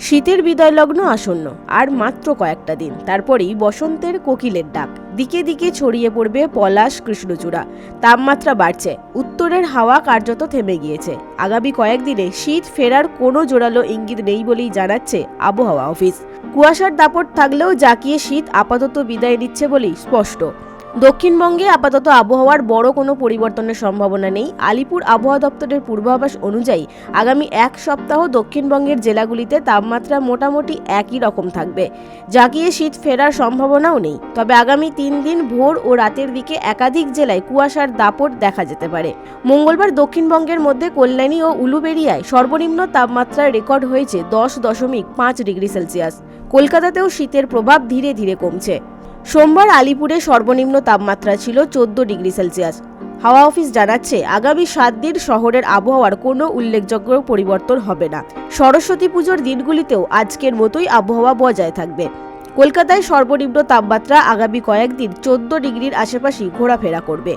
শীতের বিদায় লগ্ন আসন্ন, আর মাত্র কয়েকটা দিন। তারপরেই বসন্তের কোকিলের ডাক। দিকে দিকে ছড়িয়ে পড়বে পলাশ কৃষ্ণচূড়া। তাপমাত্রা বাড়ছে। উত্তরের হাওয়া কার্যত থেমে গিয়েছে। আগামী কয়েকদিনে শীত ফেরার কোনো জোরালো ইঙ্গিত নেই বলেই জানাচ্ছে আবহাওয়া অফিস। কুয়াশার দাপট থাকলেও জাকিয়ে শীত আপাতত বিদায় নিচ্ছে বলেই স্পষ্ট। দক্ষিণবঙ্গে আপাতত আবহাওয়ার বড় কোনো পরিবর্তনের সম্ভাবনা নেই। আলিপুর আবহাওয়া দপ্তরের পূর্বাভাস অনুযায়ী আগামী এক সপ্তাহ দক্ষিণবঙ্গের জেলাগুলিতে তাপমাত্রা মোটামুটি একই রকম থাকবে। জাগিয়ে শীত ফেরার সম্ভাবনাও নেই। তবে আগামী তিন দিন ভোর ও রাতের দিকে একাধিক জেলায় কুয়াশার দাপট দেখা যেতে পারে। মঙ্গলবার দক্ষিণবঙ্গের মধ্যে কল্যাণী ও উলুবেড়িয়ায় সর্বনিম্ন তাপমাত্রা রেকর্ড হয়েছে দশ দশমিক পাঁচ ডিগ্রি সেলসিয়াস। কলকাতাতেও শীতের প্রভাব ধীরে ধীরে কমছে। সোমবার আলিপুরে সর্বনিম্ন তাপমাত্রা ছিল চোদ্দ ডিগ্রি সেলসিয়াস। হাওয়া অফিস জানাচ্ছে, আগামী সাত দিন শহরের আবহাওয়ার কোনো উল্লেখযোগ্য পরিবর্তন হবে না। সরস্বতী পুজোর দিনগুলিতেও আজকের মতোই আবহাওয়া বজায় থাকবে। কলকাতায় সর্বনিম্ন তাপমাত্রা আগামী কয়েকদিন চোদ্দ ডিগ্রির আশেপাশেই ঘোরাফেরা করবে।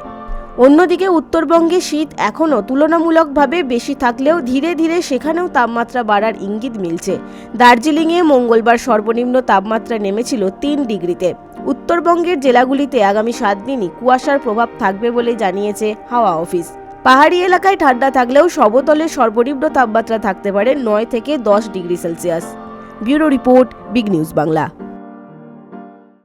অন্যদিকে উত্তরবঙ্গে শীত এখনও তুলনামূলকভাবে বেশি থাকলেও ধীরে ধীরে সেখানেও তাপমাত্রা বাড়ার ইঙ্গিত মিলছে। দার্জিলিংয়ে মঙ্গলবার সর্বনিম্ন তাপমাত্রা নেমেছিল তিন ডিগ্রিতে। উত্তরবঙ্গের জেলাগুলিতে আগামী সাত দিনই কুয়াশার প্রভাব থাকবে বলে জানিয়েছে হাওয়া অফিস। পাহাড়ি এলাকায় ঠান্ডা থাকলেও সবতলে সর্বনিম্ন তাপমাত্রা থাকতে পারে নয় থেকে দশ degree celsius. Bureau report, big news Bangla.